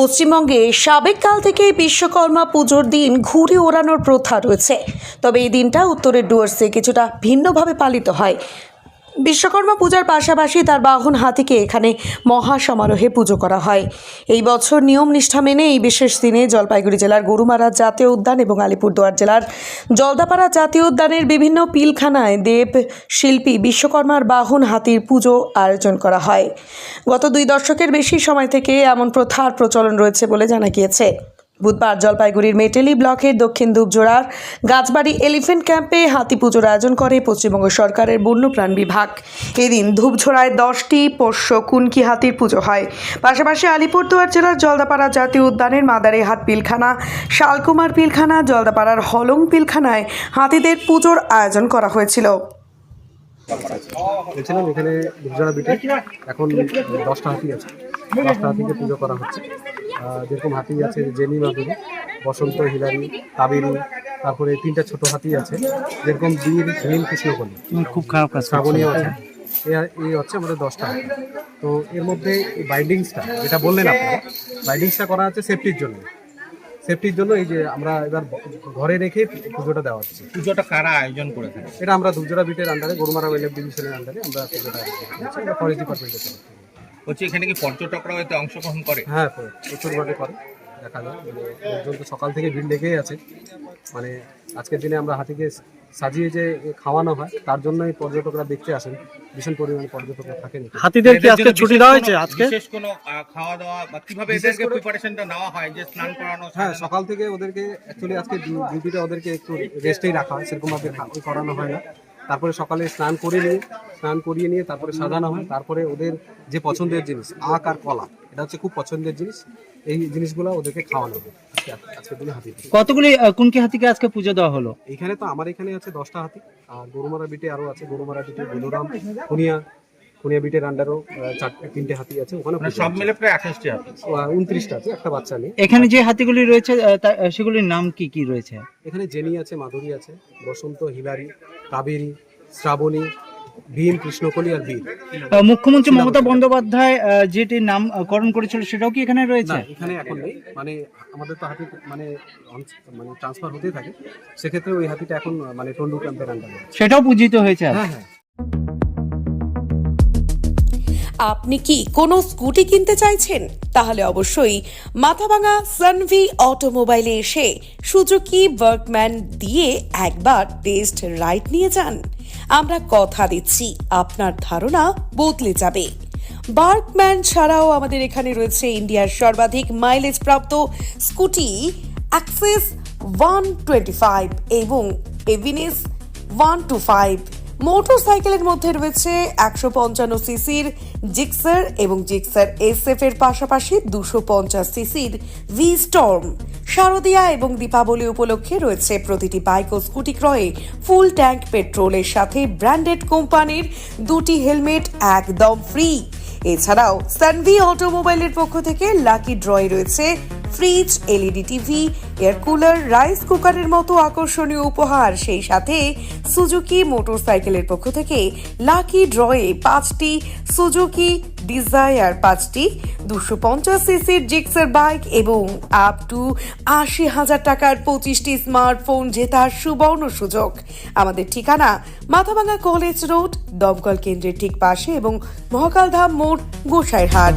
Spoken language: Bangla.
পশ্চিমবঙ্গে সাবেক কাল থেকে বিশ্বকর্মা পুজোর দিন ঘুড়ি ওড়ানোর প্রথা রয়েছে। তবে এই দিনটা উত্তরের ডুয়ার্সে কিছুটা ভিন্নভাবে পালিত হয়। বিশ্বকর্মা পূজার পাশাপাশি তার বাহন হাতিকে এখানে মহা সমারোহে পুজো করা হয়। এই বছর নিয়ম নিষ্ঠা মেনে এই বিশেষ দিনে জলপাইগুড়ি জেলার গরুমারা জাতীয় উদ্যান এবং আলিপুরদুয়ার জেলার জলদাপাড়া জাতীয় উদ্যানের বিভিন্ন পিলখানায় দেব শিল্পী বিশ্বকর্মার বাহন হাতির পুজো আয়োজন করা হয়। গত দুই দশকের বেশি সময় থেকে এমন প্রথার প্রচলন রয়েছে বলে জানা গিয়েছে। বুধবার জলপাইগুড়ির মেটেলি ব্লকের দক্ষিণ ধূপজোড়ার গাছবাড়ি এলিফেন্ট ক্যাম্পে হাতি পুজোর আয়োজন করে পশ্চিমবঙ্গ সরকারের বন্যপ্রাণ বিভাগ। এদিন ধূপঝোড়ায় দশটি পোষ্য কুনকি হাতির পুজো হয়। পাশাপাশি আলিপুরদুয়ার জেলার জলদাপাড়া জাতীয় উদ্যানের মাদারে হাট পিলখানা, শালকুমার পিলখানা, জলদাপাড়ার হলং পিলখানায় হাতিদের পুজোর আয়োজন করা হয়েছিল। এখানে দশটা হাতি আছে। দশটা হাতিকে পুজো করা হচ্ছে। যেরকম হাতি আছে জেনি মাধুরী বসন্ত হিলারি কাবেরী তারপরে তিনটা ছোট হাতি আছে। যেরকম বীর ভীম কৃষ্ণকলি খুব খারাপ কাজ করছে। শ্রাবণী আছে। এ- এই হচ্ছে আমাদের দশটা হাতি। তো এর মধ্যে এই বাইন্ডিংসটা যেটা বললেন আপনারা বাইন্ডিংসটা করা হচ্ছে সেফটির জন্য। সেফটির জন্য এই যে আমরা এবার ঘরে রেখে পুজোটা দেওয়া হচ্ছে। পুজোটা কারা আয়োজন করে থাকে এটা আমরা দুজোড়া বিটের আন্ডারে গরুমারা ওয়েলেব ডিভিশনের আন্ডারে আমরা পুজোটা আয়োজন করছি। এটা ফরেস্ট ডিপার্টমেন্টের। বলছি এখানে কি পর্যটকরাও এতে অংশগ্রহণ করে? হ্যাঁ প্রচুরভাবে করে দেখা যায়। মানে লোকজন তো সকাল থেকে ভিড় লেগেই আছে। মানে আজকের দিনে আমরা হাতিকে সাজিয়ে যে খাওয়ানো হয় তার জন্যই পর্যটকরা দেখতে আসেন। ভীষণ পরিমাণে পর্যটকরা থাকেন। হাতিদের কি আজকে ছুটি দেওয়া হয়েছে আজকে? বিশেষ কোনো খাওয়া দাওয়া বা কীভাবে এদেরকে প্রিপারেশনটা নেওয়া হয় যে স্নান করানো হ্যাঁ সকাল থেকে ওদেরকে অ্যাকচুয়ালি আজকে ডিউটিটা ওদেরকে একটু রেস্টেই রাখা হয় সেরকম ভাবে করানো হয় না। তারপরে সকালে স্নান করে নিয়ে স্নান করিয়ে নিয়ে তারপরে সাজানো হয়। তারপরে ওদের যে পছন্দের জিনিস আখ আর কলা এটা হচ্ছে খুব পছন্দের জিনিস। এই জিনিসগুলো ওদেরকে খাওয়ানো হয়। আজকে দিনে হাতি কতগুলি কুনকি হাতিকে আজকে পুজো দেওয়া হলো? এখানে তো আমার এখানে আছে দশটা হাতি আর গরুমারা বিটে আরও আছে। গরুমারা বিটে বেলুরাম খুনিয়া খুনিয়া বিটের আন্ডারও চারটে তিনটে হাতি আছে। ওখানে মানে সব মিলে প্রায় আঠাশটি হাতি। উনত্রিশটা আছে একটা বাচ্চা নেই। এখানে যে হাতিগুলি রয়েছে তা- সেগুলির নাম কি কি রয়েছে? এখানে জেনি আছে মাধুরী আছে বসন্ত হিলারি কাবেরী শ্রাবণী ভীম কৃষ্ণকলি আর বীর। মুখ্যমন্ত্রী মমতা বন্দ্যোপাধ্যায় যেটি নামকরণ করেছিল সেটাও কি এখানে রয়েছে? এখানে এখন নেই। মানে আমাদের তো হাতি মানে মানে ট্রান্সফার হতেই থাকে। সেক্ষেত্রে ওই হাতিটা এখন মানে টন্ডু ক্যাম্পের আন্ডারে সেটাও পূজিত হয়েছে হ্যাঁ হ্যাঁ। আপনি কি কোনো স্কুটি কিনতে চাইছেন? তাহলে অবশ্যই মাথাভাঙা সানভি অটোমোবাইলে এসে সুজুকি ওয়ার্কম্যান দিয়ে একবার টেস্ট রাইড নিয়ে যান। আমরা কথা দিচ্ছি। আপনার ধারণা বদলে যাবে। বার্কম্যান ছাড়াও আমাদের এখানে রয়েছে ইন্ডিয়ার সর্বাধিক মাইলেজ প্রাপ্ত scooty Access one twenty five এবং এভিনেস ওয়ান টু ফাইভ। মোটরসাইকেলের মধ্যে রয়েছে একশো পঞ্চান্ন সিসির জিক্সার এবং জিক্সার এসএফ এর পাশাপাশি দুশো পঞ্চাশ সিসির ভি স্টর্ম শারদিয়া এবং দীপাবলি উপলক্ষে রয়েছে প্রতিটি বাইক ও স্কুটি ক্রয়ে ফুল ট্যাঙ্ক পেট্রোলের সাথে ব্র্যান্ডেড কোম্পানির দুটি হেলমেট একদম ফ্রি এছাড়াও সানভি অটোমোবাইলের পক্ষ থেকে লাকি ড্রয়ে রয়েছে fridge LED TV air cooler rice কুকারের মতো আকর্ষণীয় উপহার। সেই সাথে সুজুকি মোটরসাইকেলের পক্ষ থেকে লাকি ড্রয়ে পাঁচটি সুজুকি ডিজায়ার পাঁচটি দুশো পঞ্চাশ সিসির জিক্সার বাইক এবং আপ টু আশি হাজার টাকার পঁচিশটি স্মার্টফোন জেতার সুবর্ণ সুযোগ। আমাদের ঠিকানা মাথাভাঙা কলেজ রোড, দমকল কেন্দ্রের ঠিক পাশে এবং মহাকালধাম মোড়, গোসাইরহাট।